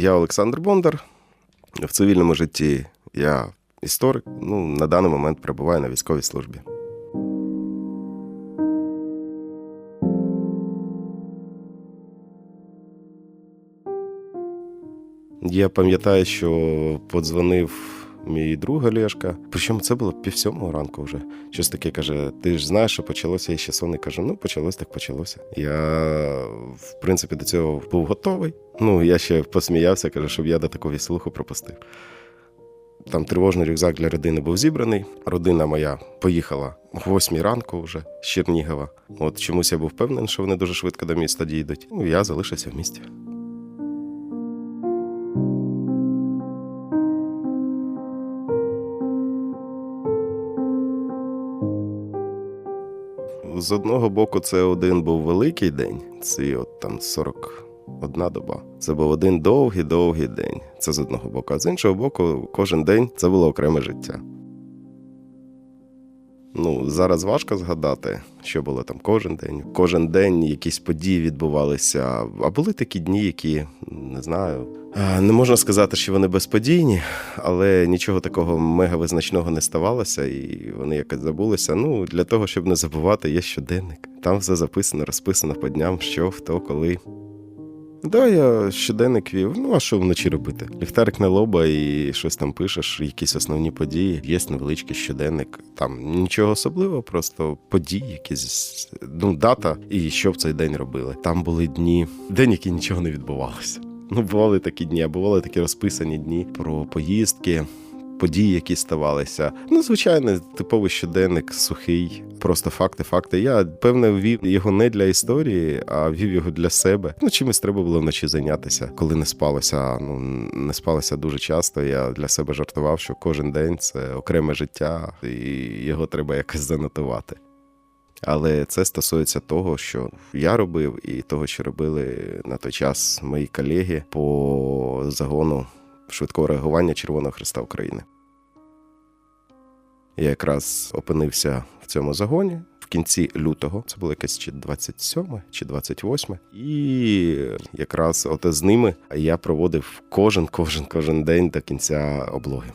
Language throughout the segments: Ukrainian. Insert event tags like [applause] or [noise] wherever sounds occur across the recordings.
Я Олександр Бондар. В цивільному житті я історик. Ну, на даний момент перебуваю на військовій службі. Я пам'ятаю, що подзвонив мій друг Олешка. Причому це було пів сьомого ранку вже. Щось таке каже: ти ж знаєш, що почалося, ще сонний кажу, ну почалось, так почалося. Я, в принципі, до цього був готовий. Ну, я ще посміявся, каже, щоб я до такого слуху пропустив. Там тривожний рюкзак для родини був зібраний. Родина моя поїхала о 8 ранку вже з Чернігова. От чомусь я був впевнений, що вони дуже швидко до міста дійдуть. Ну, я залишився в місті. З одного боку, це один був великий день, це от там 41 доба. Це був один довгий довгий день. Це з одного боку. А з іншого боку, кожен день це було окреме життя. Ну, зараз важко згадати, що було там кожен день. Кожен день якісь події відбувалися. А були такі дні, які не знаю. А, Не можна сказати, що вони безподійні, але нічого такого мега визначного не ставалося, і вони якось забулися. Ну, для того, щоб не забувати, є щоденник. Там все записано, розписано по дням, що, хто, коли. Да, я щоденник вів. Ну, а що вночі робити? Ліхтарик на лоба і щось там пишеш, якісь основні події. Є невеличкий щоденник. Там нічого особливого, просто події, якісь ну, дата і що в цей день робили. Там були дні, день, які нічого не відбувалося. Ну, бували такі дні, а бували такі розписані дні про поїздки. Події, які ставалися. Ну, звичайно, типовий щоденник, сухий, просто факти, факти. Я певне ввів його не для історії, а ввів його для себе. Ну, чимось треба було вночі зайнятися, коли не спалося. Ну не спалося дуже часто. Я для себе жартував, що кожен день це окреме життя, і його треба якось занотувати. Але це стосується того, що я робив, і того, що робили на той час мої колеги по загону швидкого реагування Червоного Христа України. Я якраз опинився в цьому загоні в кінці лютого. Це було якесь чи 27 чи 28. І якраз от з ними я проводив кожен, кожен, кожен день до кінця облоги.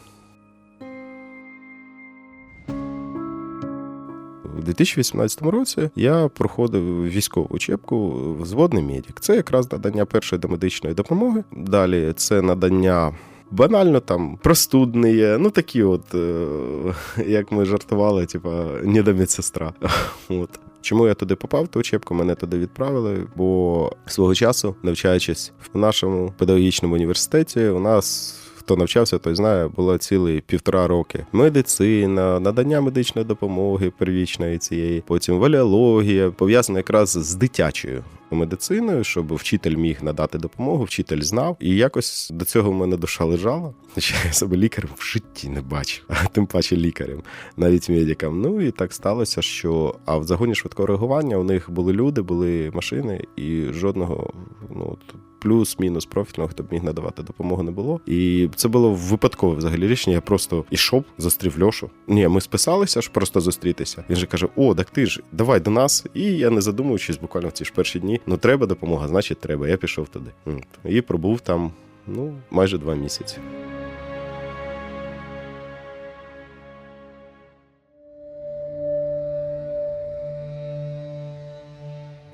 2018 році я проходив військову учебку взводний медик. Це якраз надання першої домедичної допомоги. Далі це надання. Банально там простудний, ну такі, от, е, як ми жартували, типа не до медсестра. [laughs] От. Чому я туди попав, ту учебку мене туди відправили, бо свого часу, навчаючись в нашому педагогічному університеті, у нас хто навчався, той знає, було цілі півтора роки. Медицина, надання медичної допомоги первічної цієї, потім валіологія, пов'язана якраз з дитячою медициною, щоб вчитель міг надати допомогу, вчитель знав. І якось до цього в мене душа лежала. [laughs] Хоча я себе лікарем в житті не бачив, а тим паче лікарем, навіть медикам. Ну і так сталося, що а в загоні швидкого реагування у них були люди, були машини, і жодного ну плюс-мінус профільного, хто б міг надавати допомогу, не було. І це було випадкове взагалі рішення. Я просто ішов, зустрів Льошу. Ні, ми списалися ж просто зустрітися. Він же каже: О, так ти ж давай до нас. І я не задумуючись, буквально в ці ж перші дні. Ну треба допомога, значить, треба. Я пішов туди. І пробув там ну майже два місяці.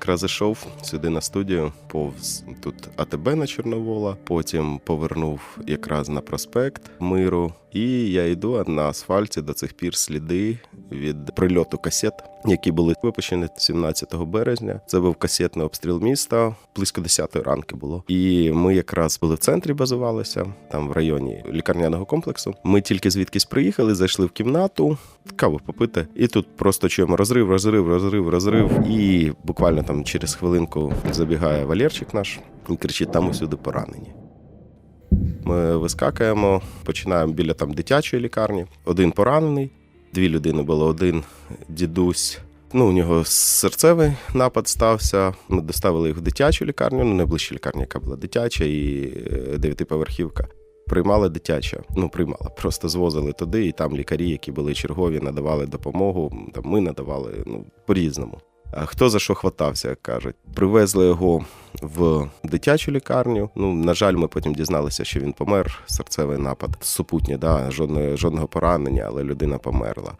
Якраз зайшов сюди на студію, повз тут АТБ на Чорновола, потім повернув якраз на проспект Миру, і я йду на асфальті до цих пір сліди від прильоту касет, які були випущені 17 березня. Це був касетний обстріл міста. Близько 10 ранки було. І ми якраз були в центрі, базувалися там в районі лікарняного комплексу. Ми тільки звідкись приїхали, зайшли в кімнату, каву попити, і тут просто чуємо розрив, розрив, розрив, розрив. І буквально там через хвилинку забігає Валерчик наш і кричить: там усюди поранені. Ми вискакуємо, починаємо біля там дитячої лікарні. Один поранений, дві людини було. Один дідусь. Ну, у нього серцевий напад стався. Ми доставили їх в дитячу лікарню, ну найближча лікарня, яка була дитяча і дев'ятиповерхівка. Приймали дитяча, ну приймала, просто звозили туди, і там лікарі, які були чергові, надавали допомогу. Там ми надавали ну по-різному. А Хто за що хватався, як кажуть. Привезли його в дитячу лікарню. Ну, на жаль, ми потім дізналися, що він помер. Серцевий напад супутній, да, жодного, жодного поранення, але людина померла.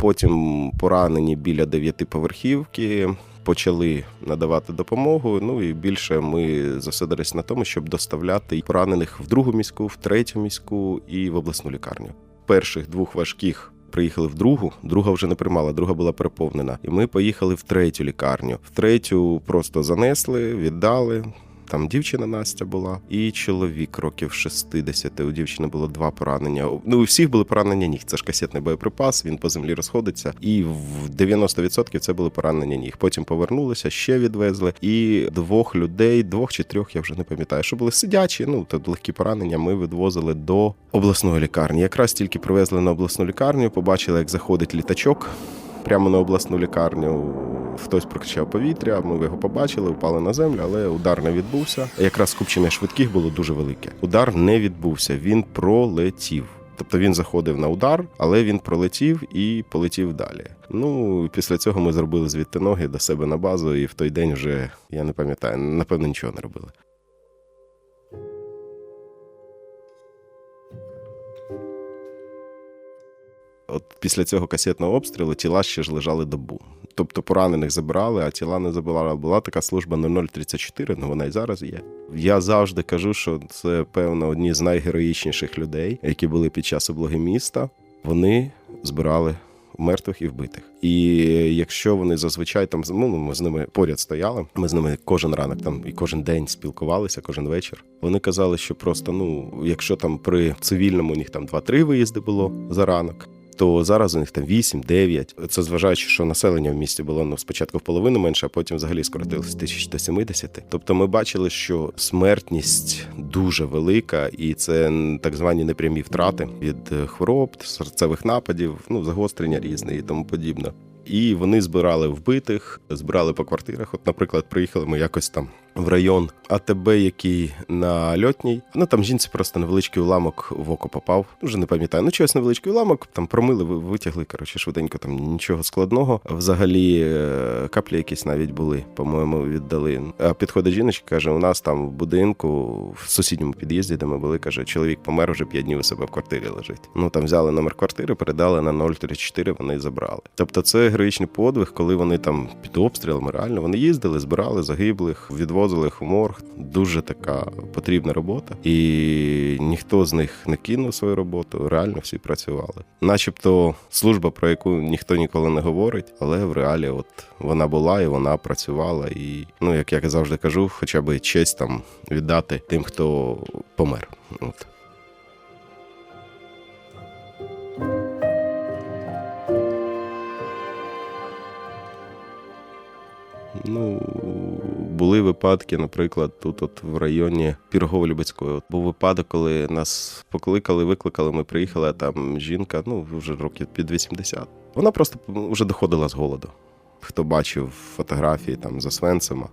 Потім поранені біля дев'ятиповерхівки. Почали надавати допомогу. Ну і більше ми зосередились на тому, щоб доставляти поранених в другу міську, в третю міську і в обласну лікарню. Перших двох важких приїхали в другу, друга вже не приймала, друга була переповнена. І ми поїхали в третю лікарню. В третю просто занесли, віддали. Там дівчина Настя була, і чоловік років 60. У дівчини було два поранення. Ну, у всіх були поранення ніг. Це ж касетний боєприпас, він по землі розходиться. І в 90% це були поранення ніг. Потім повернулися, ще відвезли. І двох людей, двох чи трьох, я вже не пам'ятаю, що були сидячі. Ну то легкі поранення. Ми відвозили до обласної лікарні. Якраз тільки привезли на обласну лікарню, побачили, як заходить літачок. Прямо на обласну лікарню хтось прокачав повітря. Ми його побачили, впали на землю, але удар не відбувся. Якраз скупчення швидких було дуже велике. Удар не відбувся, він пролетів. Тобто він заходив на удар, але він пролетів і полетів далі. Ну після цього ми зробили звідти ноги до себе на базу, і в той день вже я не пам'ятаю, напевно, нічого не робили. От після цього касетного обстрілу тіла ще ж лежали добу. Тобто поранених забирали, а тіла не забирали. Була така служба 0034, ну вона і зараз є. Я завжди кажу, що це певно одні з найгероїчніших людей, які були під час облоги міста. Вони збирали мертвих і вбитих. І якщо вони зазвичай там ну, ми з ними поряд стояли, ми з ними кожен ранок там і кожен день спілкувалися, кожен вечір. Вони казали, що просто ну, якщо там при цивільному у них там 2-3 виїзди було за ранок то зараз у них там 8-9. Це зважаючи, що населення в місті було ну, спочатку в половину менше, а потім взагалі скоротилось тисяч до 70. Тобто ми бачили, що смертність дуже велика, і це так звані непрямі втрати від е, хвороб, серцевих нападів, ну загострення різне і тому подібне. І вони збирали вбитих, збирали по квартирах. От, наприклад, приїхали ми якось там в район АТБ, який на льотній. Ну там жінці просто невеличкий уламок в око попав. Вже не пам'ятаю. Ну, чогось невеличкий уламок, там промили, витягли. Коротше, швиденько там нічого складного. Взагалі е, каплі якісь навіть були, по-моєму, віддали. А підходить жіночка, каже: у нас там в будинку, в сусідньому під'їзді, де ми були, каже, чоловік помер вже п'ять днів у себе в квартирі лежить. Ну там взяли номер квартири, передали на 034, Вони забрали. Тобто, це героїчний подвиг, коли вони там під обстрілами реально вони їздили, збирали загиблих, відвозили в морг. Дуже така потрібна робота, і ніхто з них не кинув свою роботу. Реально всі працювали, начебто, служба, про яку ніхто ніколи не говорить, але в реалі, от вона була і вона працювала. І ну як я завжди кажу, хоча б честь там віддати тим, хто помер. От. Ну, були випадки, наприклад, тут, от в районі Піргово-Любецької. Був випадок, коли нас покликали, викликали, ми приїхали, а там жінка, ну вже років під 80. Вона просто вже доходила з голоду. Хто бачив фотографії там за Свенцема.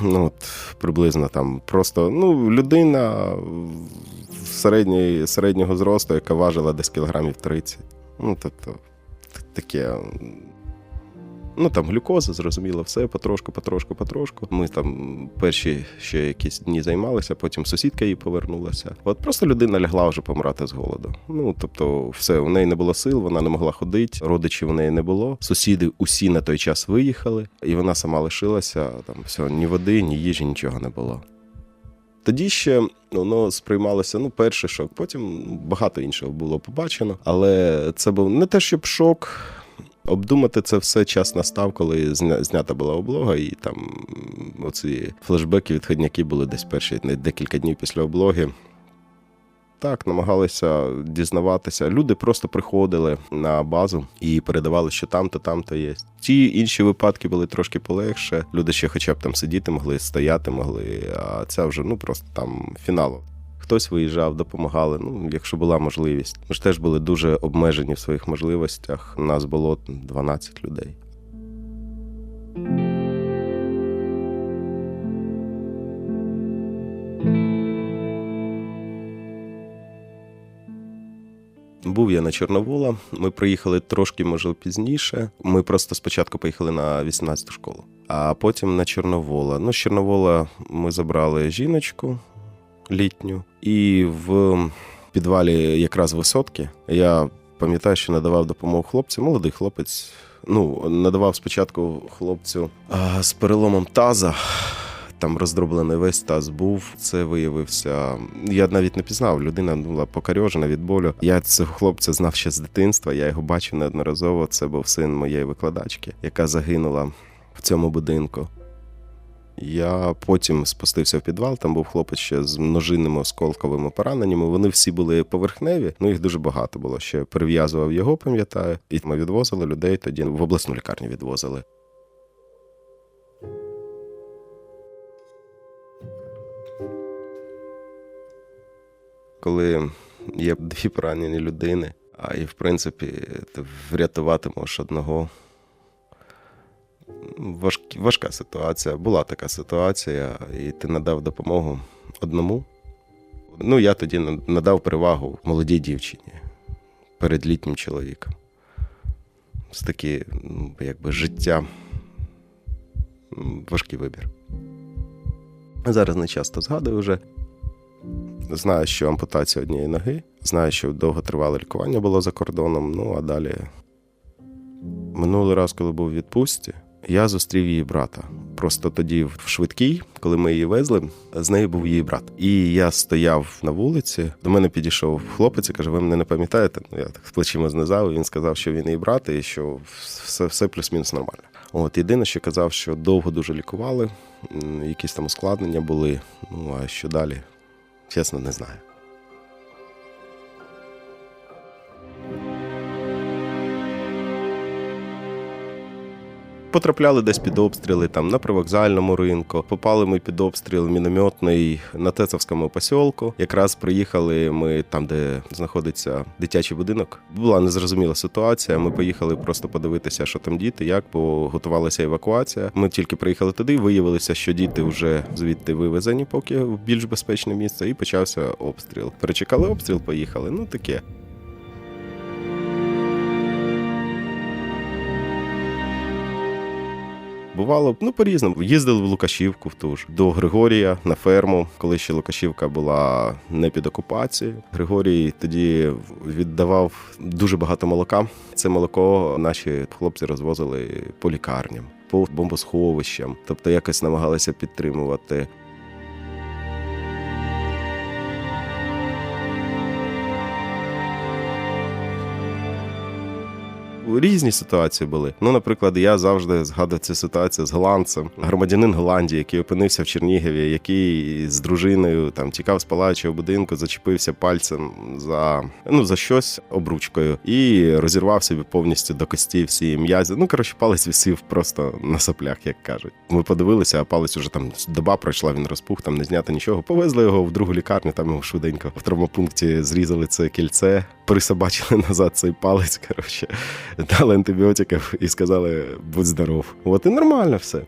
Ну, от, Приблизно там просто ну, людина середньої, середнього зросту, яка важила десь кілограмів 30. Ну, тобто таке. Ну там глюкоза, зрозуміло, все потрошку, потрошку, потрошку. Ми там перші ще якісь дні займалися, потім сусідка її повернулася. От просто людина лягла вже помирати з голоду. Ну тобто, все у неї не було сил, вона не могла ходити, родичів у неї не було. Сусіди усі на той час виїхали, і вона сама лишилася. Там все ні води, ні їжі, нічого не було. Тоді ще воно сприймалося ну, перший шок, потім багато іншого було побачено, але це був не те, щоб шок. Обдумати це все час настав, коли знята була облога, і там оці флешбеки, відходняки були десь перші декілька днів після облоги. Так, намагалися дізнаватися. Люди просто приходили на базу і передавали, що там-то, там-то є. Ті інші випадки були трошки полегше. Люди ще, хоча б там сидіти могли, стояти могли. А це вже ну просто там фіналу. Хтось виїжджав, допомагали. Ну, якщо була можливість. Ми ж теж були дуже обмежені в своїх можливостях. Нас було 12 людей. Був я на Чорновола. Ми приїхали трошки, може, пізніше. Ми просто спочатку поїхали на 18-ту школу, а потім на Чорновола. Ну, з Чорновола ми забрали жіночку літню, і в підвалі якраз висотки я пам'ятаю, що надавав допомогу хлопцю. Молодий хлопець. Ну, надавав спочатку хлопцю а, з переломом таза. Там роздроблений весь таз був. Це виявився. Я навіть не пізнав. Людина була покарьожена від болю. Я цього хлопця знав ще з дитинства. Я його бачив неодноразово. Це був син моєї викладачки, яка загинула в цьому будинку. Я потім спустився в підвал. Там був хлопець ще з множинними осколковими пораненнями. Вони всі були поверхневі, ну їх дуже багато було. Ще перев'язував його, пам'ятаю, і ми відвозили людей. Тоді в обласну лікарню відвозили. Коли є дві поранені людини, а і в принципі ти врятувати можеш одного. Важ, важка ситуація. Була така ситуація, і ти надав допомогу одному. Ну, я тоді надав перевагу молодій дівчині перед літнім чоловіком. Це таке, ну, якби життя, важкий вибір. Зараз не часто згадую вже. Знаю, що ампутація однієї ноги, знаю, що довготривале лікування було за кордоном. Ну, а далі. Минулий раз, коли був у відпустці, я зустрів її брата. Просто тоді в швидкій, коли ми її везли, з нею був її брат. І я стояв на вулиці. До мене підійшов хлопець і каже: Ви мене не пам'ятаєте? Ну, я так з плечима знизав. Він сказав, що він її брат, і що все, все плюс-мінус нормально. От єдине, що казав, що довго дуже лікували, якісь там ускладнення були. Ну а що далі? Чесно, не знаю. Потрапляли десь під обстріли там на привокзальному ринку. Попали ми під обстріл мінометний на Тецовському посілку. Якраз приїхали ми там, де знаходиться дитячий будинок. Була незрозуміла ситуація. Ми поїхали просто подивитися, що там діти, як бо готувалася евакуація. Ми тільки приїхали туди. Виявилося, що діти вже звідти вивезені, поки в більш безпечне місце, і почався обстріл. Перечекали обстріл, поїхали. Ну таке. Бувало ну по-різному. Їздили в Лукашівку в ту ж до Григорія на ферму, коли ще Лукашівка була не під окупацією. Григорій тоді віддавав дуже багато молока. Це молоко наші хлопці розвозили по лікарням, по бомбосховищам, тобто якось намагалися підтримувати. Різні ситуації були. Ну, наприклад, я завжди згадую цю ситуацію з голландцем, громадянин Голландії, який опинився в Чернігові, який з дружиною там тікав з палаючого будинку, зачепився пальцем за ну за щось обручкою і розірвав собі повністю до кості всі м'язи. Ну коротше, палець висів просто на соплях, як кажуть. Ми подивилися, а палець уже там доба пройшла. Він розпух, там не знято нічого. Повезли його в другу лікарню. Там його швиденько в травмопункті зрізали це кільце, присобачили [laughs] назад цей палець. Коротше дали антибіотиків і сказали будь здоров. От і нормально все.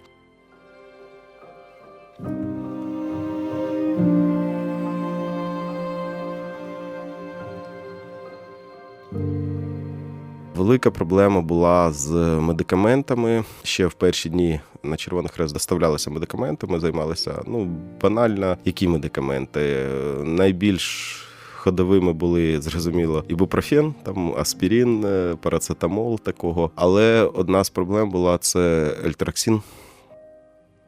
Велика проблема була з медикаментами. Ще в перші дні на Червоний Хрест доставлялися медикаменти. Ми займалися ну банально, які медикаменти найбільш ходовими були зрозуміло ібупрофен, там аспірин, е, парацетамол такого. Але одна з проблем була це ельтраксін.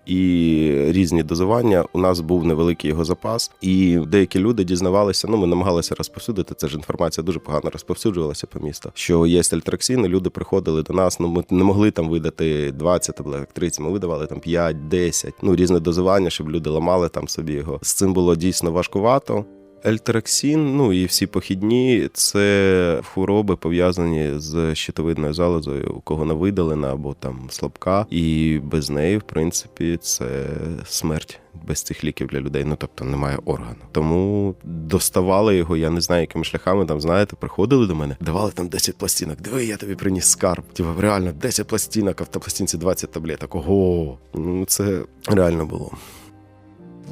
І різні дозування. У нас був невеликий його запас, і деякі люди дізнавалися. Ну, ми намагалися розповсюдити. Це ж інформація дуже погано розповсюджувалася по місту. Що є ельтраксін, і люди приходили до нас. Ну ми не могли там видати 20 таблеток, 30, Ми видавали там 5, 10, Ну різне дозування, щоб люди ламали там собі його. З цим було дійсно важкувато. Ельтераксін, ну і всі похідні це хвороби пов'язані з щитовидною залозою, у кого не видалена або там слабка, і без неї, в принципі, це смерть. Без цих ліків для людей, ну тобто немає органу. Тому доставали його, я не знаю, якими шляхами там, знаєте, приходили до мене, давали там 10 пластинок. Диви, я тобі приніс скарб. Типу, реально 10 пластинок, а в пластинці 20 таблеток. Ого, ну це реально було.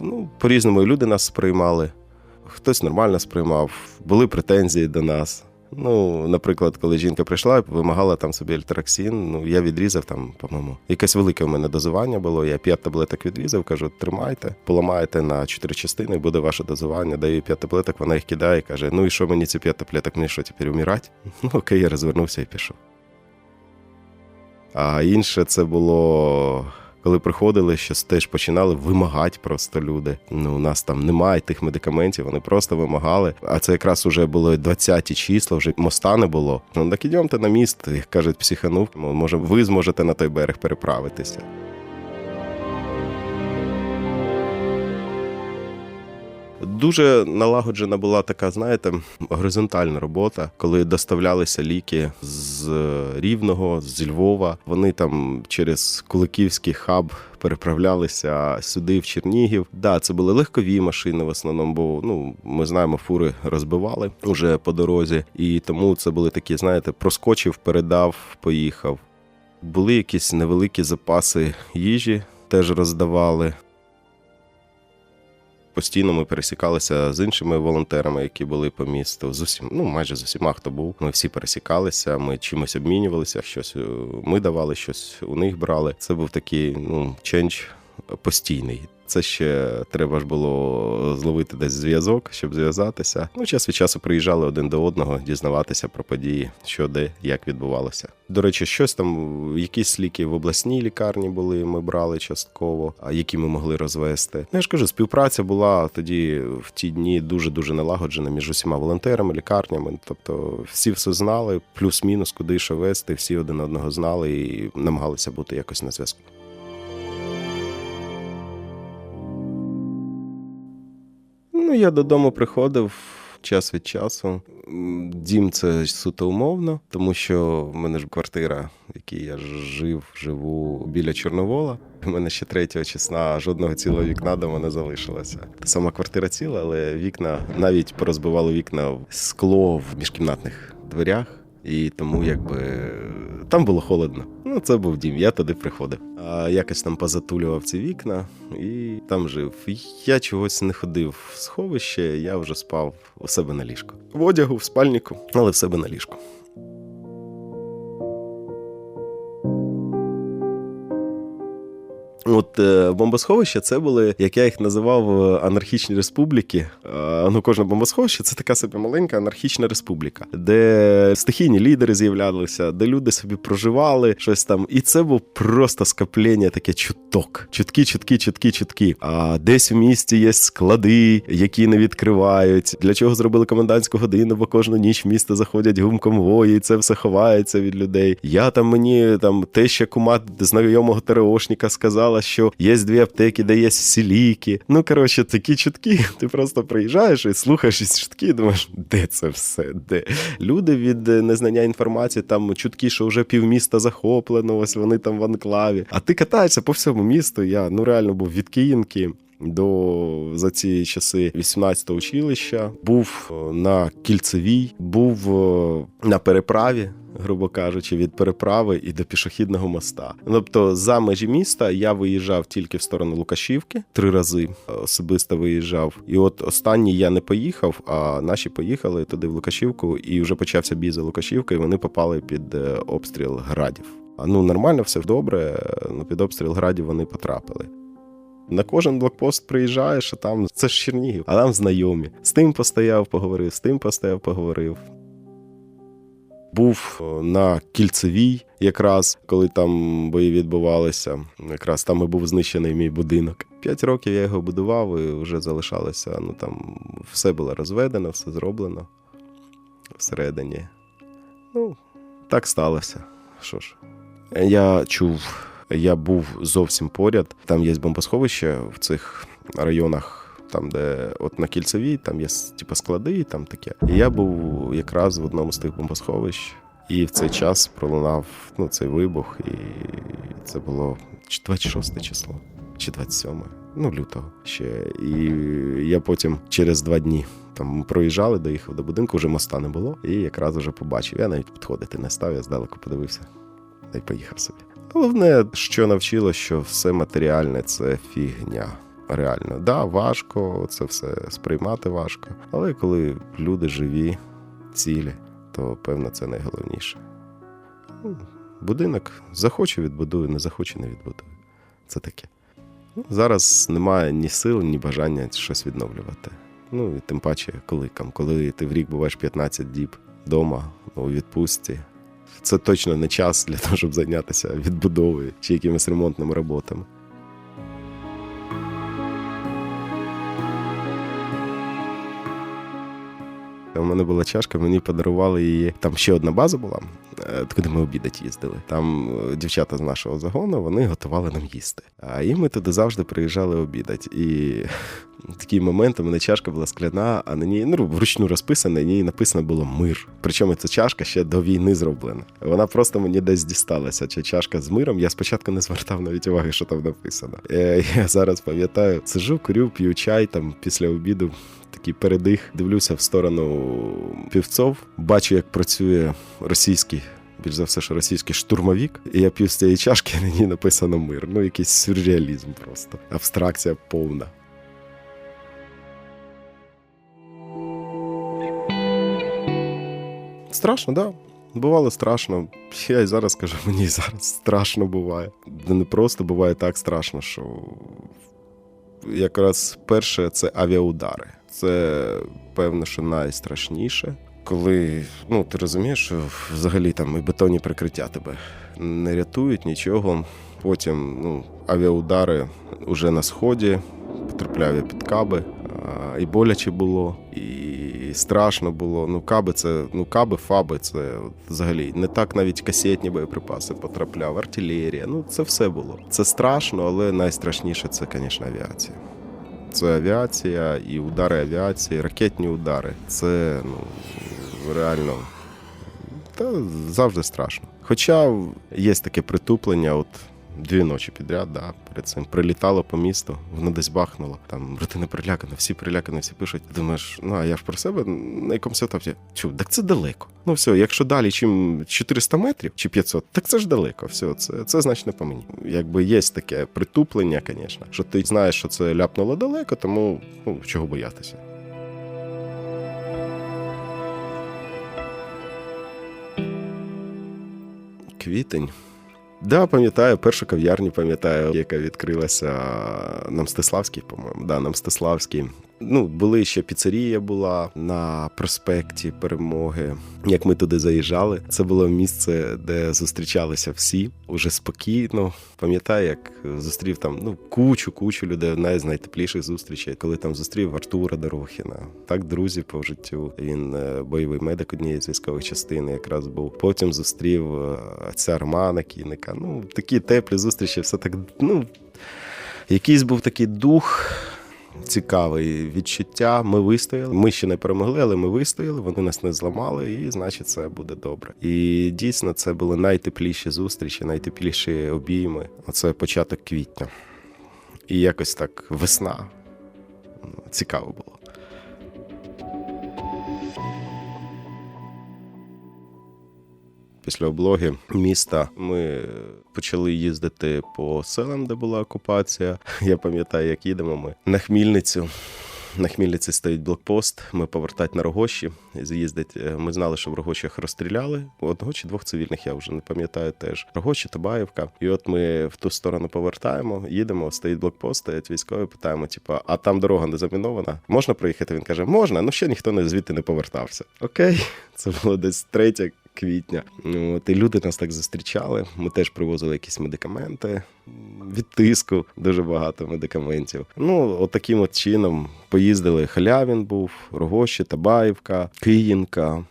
Ну, по-різному люди нас сприймали хтось нормально сприймав, були претензії до нас. Ну, наприклад, коли жінка прийшла і вимагала там собі альтероксин, ну я відрізав там, по-моєму, якесь велике у мене дозування було. Я п'ять таблеток відрізав, кажу, тримайте, поламаєте на чотири частини, буде ваше дозування. Даю п'ять таблеток, вона їх кидає, і каже: Ну і що мені ці п'ять таблеток? Мені що тепер умирати? [laughs] Ну окей, я розвернувся і пішов. А інше це було. Коли приходили, що теж починали вимагати просто люди. Ну, у нас там немає тих медикаментів, вони просто вимагали. А це якраз уже було 20 числа, вже моста не було. Ну так ідемте на міст, як кажуть, психанув. Може, ви зможете на той берег переправитися. Дуже налагоджена була така, знаєте, горизонтальна робота, коли доставлялися ліки з Рівного, з Львова. Вони там через Куликівський хаб переправлялися сюди, в Чернігів. Да, це були легкові машини в основному, бо ну ми знаємо, фури розбивали уже по дорозі, і тому це були такі, знаєте, проскочив, передав, поїхав. Були якісь невеликі запаси їжі, теж роздавали. Постійно ми пересікалися з іншими волонтерами, які були по місту. З усім, ну майже з усіма, хто був. Ми всі пересікалися, ми чимось обмінювалися, щось е, ми давали, щось у них брали. Це був такий ну ченч постійний. Це ще треба ж було зловити десь зв'язок, щоб зв'язатися. Ну, час від часу приїжджали один до одного, дізнаватися про події, що де, як відбувалося. До речі, щось там, якісь ліки в обласній лікарні були, ми брали частково, а які ми могли розвести. Ну, я ж кажу, співпраця була тоді в ті дні дуже дуже налагоджена між усіма волонтерами, лікарнями. Тобто всі все знали, плюс-мінус, куди що вести, всі один одного знали і намагалися бути якось на зв'язку. Ну, я додому приходив час від часу. Дім це суто умовно, тому що в мене ж квартира, в якій я жив, живу біля Чорновола. У мене ще третього числа жодного цілого вікна дома не залишилося. Сама квартира ціла, але вікна навіть порозбивало вікна в скло в міжкімнатних дверях. І тому якби там було холодно. Ну, це був дім, я туди приходив. А якось там позатулював ці вікна і там жив. Я чогось не ходив в сховище, я вже спав у себе на ліжку. В одягу, в спальнику, але в себе на ліжку. От е, бомбосховища це були, як я їх називав, е, анархічні республіки. Е, ну, кожне бомбосховище це така собі маленька анархічна республіка, де стихійні лідери з'являлися, де люди собі проживали щось там. І це був просто скоплення таке чуток. Чуткі, чуткі, чуткі, чуткі. А десь в місті є склади, які не відкривають. Для чого зробили комендантську годину, бо кожну ніч в місто заходять гумконвої, і це все ховається від людей. Я там мені там те, що кума знайомого ТРОшника сказала, що є дві аптеки, де є всі ліки. Ну коротше, такі чутки. [laughs] Ти просто приїжджаєш і слухаєш ці чутки, і думаєш, де це все? Де люди від е, незнання інформації, там чутки, що вже півміста захоплено, ось вони там в анклаві. А ти катаєшся по всьому місту. Я ну реально був від Київки до за ці часи 18-го училища, був е, на кільцевій, був е, на переправі. Грубо кажучи, від переправи і до пішохідного моста. Тобто, за межі міста я виїжджав тільки в сторону Лукашівки три рази е, особисто виїжджав. І от останній я не поїхав, а наші поїхали туди в Лукашівку, і вже почався бій за Лукашівкою. Вони попали під е, обстріл градів. А ну нормально, все добре. е, Ну під обстріл градів вони потрапили. На кожен блокпост приїжджаєш, а там це ж Чернігів, а там знайомі. З тим постояв, поговорив, з тим постояв, поговорив. Був е, на кільцевій, якраз коли там бої відбувалися. Якраз там і був знищений мій будинок. П'ять років я його будував і вже залишалося. Ну там все було розведено, все зроблено всередині. Ну, так сталося. Що ж, я чув, я був зовсім поряд. Там є бомбосховище в цих районах. Там, де от на кільцевій, там є типу, склади, і там таке. І я був якраз в одному з тих бомбосховищ, і в цей час пролунав ну, цей вибух, і це було 26 число чи 27, ну лютого ще. І я потім через два дні там проїжджали, доїхав до будинку, вже моста не було, і якраз вже побачив. Я навіть підходити не став, я здалеку подивився та й поїхав собі. Головне, що навчило, що все матеріальне це фігня. Реально, да, важко, це все сприймати важко. Але коли люди живі, цілі, то певно це найголовніше. Ну, Будинок захоче відбудую, не захоче не відбудую. Це таке. Ну, Зараз немає ні сил, ні бажання щось відновлювати. Ну і тим паче, коли, там, коли ти в рік буваєш 15 діб вдома, у відпустці. Це точно не час для того, щоб зайнятися відбудовою чи якимись ремонтними роботами. У мене була чашка, мені подарували її. Там ще одна база була, е, куди ми обідати їздили. Там е, дівчата з нашого загону вони готували нам їсти. А і ми туди завжди приїжджали обідати. І [laughs] такий момент у мене чашка була скляна, а на ній ну, вручну розписана, на ній написано було мир. Причому ця чашка ще до війни зроблена. Вона просто мені десь дісталася. Ця чашка з миром. Я спочатку не звертав навіть уваги, що там написано. Е, Я зараз пам'ятаю, сижу, курю, п'ю чай там після обіду. Такий передих, дивлюся в сторону півцов, бачу, як працює російський, більш за все, що російський штурмовік, і я п'ю з цієї чашки, на ній написано мир. Ну, якийсь сюрреалізм просто. Абстракція повна. Страшно, так. Да. Бувало страшно. Я і зараз кажу, мені зараз страшно буває. Не просто буває так страшно, що якраз перше це авіаудари. Це певно, що найстрашніше. Коли ну ти розумієш, що взагалі там і бетонні прикриття тебе не рятують нічого. Потім ну, авіаудари вже на сході, потрапляв я під каби, і боляче було, і страшно було. Ну, каби це, ну, каби, фаби, це взагалі не так навіть касетні боєприпаси потрапляв, артилерія. Ну, це все було. Це страшно, але найстрашніше це, звісно, авіація. Це авіація і удари авіації, ракетні удари. Це ну, реально та завжди страшно. Хоча є таке притуплення, от дві ночі підряд, да, перед цим прилітало по місту, воно десь бахнуло. Там родина прилякана, всі прилякані, всі пишуть. Думаєш, ну а я ж про себе на якомусь етапі. Чу, так це далеко. Ну все, якщо далі, чим 400 метрів чи 500, так це ж далеко. Все, це, це значно по мені. Якби є таке притуплення, звісно, що ти знаєш, що це ляпнуло далеко, тому ну, чого боятися. Квітень. Да, пам'ятаю, першу кав'ярню пам'ятаю, яка відкрилася на Мстиславській, по-моєму. Да, на Мстиславській. Ну, були ще піцерія була на проспекті Перемоги. Як ми туди заїжджали, це було місце, де зустрічалися всі уже спокійно. Пам'ятаю, як зустрів там ну кучу, кучу людей. Одна з найтепліших зустрічей, коли там зустрів Артура Дорохіна. Так, друзі по життю. Він е, бойовий медик однієї з військових частин, якраз був. Потім зустрів е, отця Романа Кіника. Ну, такі теплі зустрічі, все так. Ну якийсь був такий дух. Цікаве відчуття. Ми вистояли. Ми ще не перемогли, але ми вистояли. Вони нас не зламали, і значить, це буде добре. І дійсно, це були найтепліші зустрічі, найтепліші обійми. Оце початок квітня. І якось так весна. Цікаво було. Після облоги міста ми почали їздити по селам, де була окупація. [laughs] Я пам'ятаю, як їдемо ми на Хмільницю. На Хмільниці стоїть блокпост. Ми повертати на Рогощі. З'їздить. Ми знали, що в Рогощах розстріляли одного чи двох цивільних. Я вже не пам'ятаю теж. Рогощі, Табаївка. І от ми в ту сторону повертаємо, їдемо. Стоїть блокпост, стоять військові. Питаємо: типу, а там дорога не замінована? Можна проїхати? Він каже, можна, ну ще ніхто не звідти не повертався. Окей, [laughs] це було десь третє квітня. От, і люди нас так зустрічали. Ми теж привозили якісь медикаменти від тиску, дуже багато медикаментів. Ну, от от чином поїздили. Халявін був, Рогощі, Табаївка, Київка.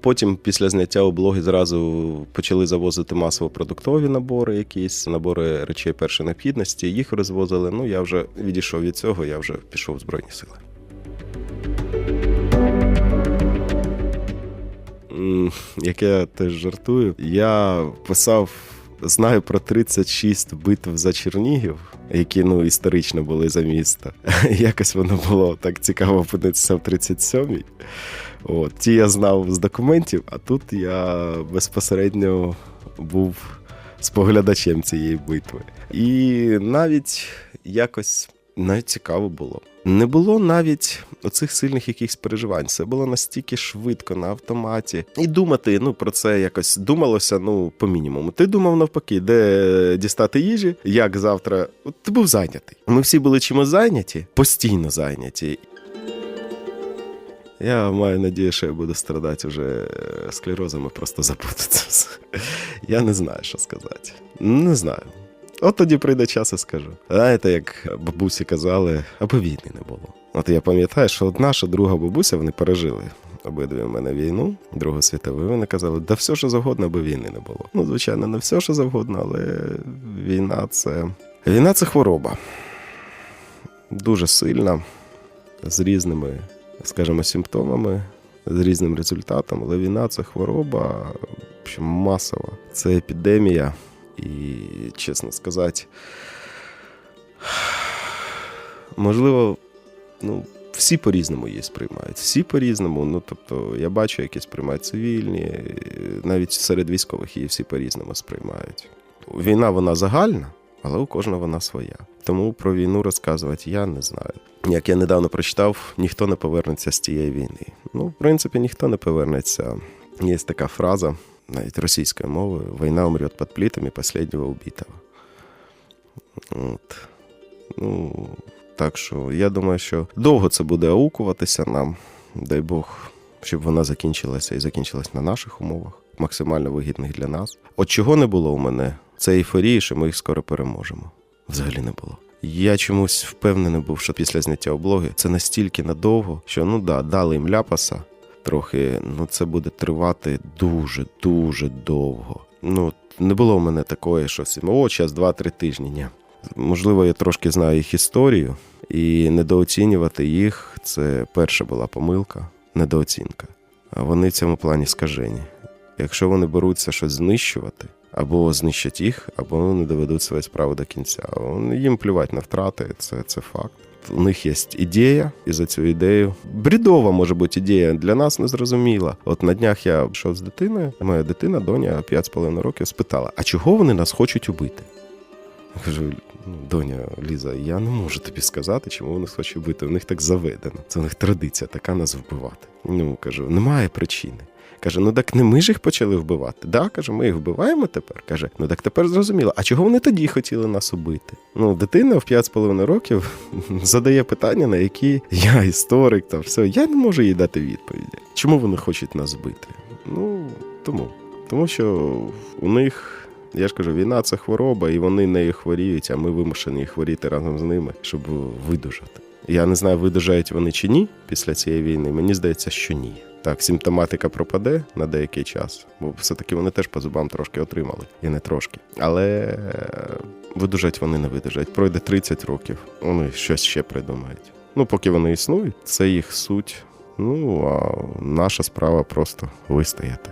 Потім, після зняття облоги, зразу почали завозити масово продуктові набори, якісь набори речей першої необхідності. Їх розвозили. Ну я вже відійшов від цього, я вже пішов в Збройні Сили. М, Як я теж жартую, я писав. Знаю про 36 битв за Чернігів, які ну історично були за місто. [laughs] Якось воно було так цікаво опинитися в 37-й. От ті я знав з документів, а тут я безпосередньо був споглядачем цієї битви. І навіть якось навіть цікаво було. Не було навіть оцих сильних якихось переживань. Це було настільки швидко на автоматі. І думати ну про це якось думалося. Ну по мінімуму. Ти думав навпаки, де дістати їжі, як завтра. От ти був зайнятий. Ми всі були чимось зайняті, постійно зайняті. Я маю надію, що я буду страдати вже склерозом і просто забуду це все. Я не знаю, що сказати. Не знаю. От тоді прийде час і скажу. Знаєте, як бабусі казали, аби війни не було. От я пам'ятаю, що от наша друга бабуся вони пережили. Обидві в мене війну, Другу світову. Вони казали, да все, що завгодно, аби війни не було. Ну, звичайно, не все, що завгодно, але війна це. Війна це хвороба. Дуже сильна, з різними, скажімо, симптомами, з різним результатом. Але війна це хвороба, що масова, це епідемія. І, чесно сказати, можливо, ну, всі по-різному її сприймають. Всі по-різному. Ну, тобто, я бачу, які сприймають цивільні, навіть серед військових її всі по-різному сприймають. Війна вона загальна, але у кожного вона своя. Тому про війну розказувати я не знаю. Як я недавно прочитав, ніхто не повернеться з тієї війни. Ну, в принципі, ніхто не повернеться. Є така фраза навіть російською мовою, війна умрет під плитами последнього убитого. От. Ну, так що я думаю, що довго це буде аукуватися нам. Дай Бог, щоб вона закінчилася і закінчилась на наших умовах, максимально вигідних для нас. От чого не було у мене, це ейфорії, що ми їх скоро переможемо. Взагалі не було. Я чомусь впевнений був, що після зняття облоги це настільки надовго, що ну да, дали їм ляпаса трохи, ну це буде тривати дуже, дуже довго. Ну, не було в мене такої, що всі, о, час, два-три тижні. Ні. Можливо, я трошки знаю їх історію, і недооцінювати їх це перша була помилка, недооцінка. А вони в цьому плані скажені. Якщо вони беруться щось знищувати, або знищать їх, або вони доведуть свою справу до кінця. Їм плювати на втрати, це, це факт. У них є ідея, і за цю ідею брідова може бути ідея для нас незрозуміла. От на днях я йшов з дитиною, моя дитина, доня 5,5 років, спитала: а чого вони нас хочуть убити? Я кажу, ну, доня Ліза, я не можу тобі сказати, чому вони хочуть вбити. У них так заведено. Це у них традиція така нас вбивати. Ну кажу, немає причини. Каже, ну так не ми ж їх почали вбивати. Да, каже, ми їх вбиваємо тепер. Каже, ну так тепер зрозуміло. А чого вони тоді хотіли нас убити? Ну, дитина в 5,5 років [laughs] задає питання, на які я історик та все. Я не можу їй дати відповіді. Чому вони хочуть нас вбити? Ну тому. Тому що у них. Я ж кажу, війна це хвороба, і вони нею хворіють, а ми вимушені хворіти разом з ними, щоб видужати. Я не знаю, видужають вони чи ні після цієї війни. Мені здається, що ні. Так, симптоматика пропаде на деякий час, бо все-таки вони теж по зубам трошки отримали, і не трошки. Але видужать вони не видужать. Пройде 30 років, вони щось ще придумають. Ну, поки вони існують, це їх суть. Ну а наша справа просто вистояти.